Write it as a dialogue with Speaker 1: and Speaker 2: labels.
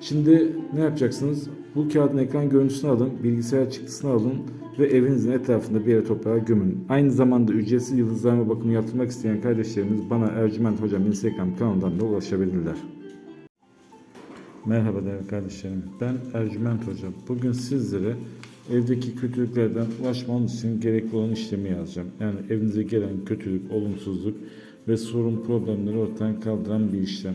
Speaker 1: Şimdi ne yapacaksınız? Bu kağıdın ekran görüntüsünü alın, bilgisayar çıktısını alın ve evinizin etrafında bir yere toprağa gömün. Aynı zamanda ücretsiz yıldızlarma bakımı yaptırmak isteyen kardeşlerimiz bana Ercüment Hocam Instagram kanalından da ulaşabilirler. Merhaba değerli kardeşlerim. Ben Ercüment Hocam. Bugün sizlere evdeki kötülüklerden ulaşmanız için gerekli olan işlemi yazacağım. Yani evinize gelen kötülük, olumsuzluk ve sorun problemleri ortadan kaldıran bir işlem.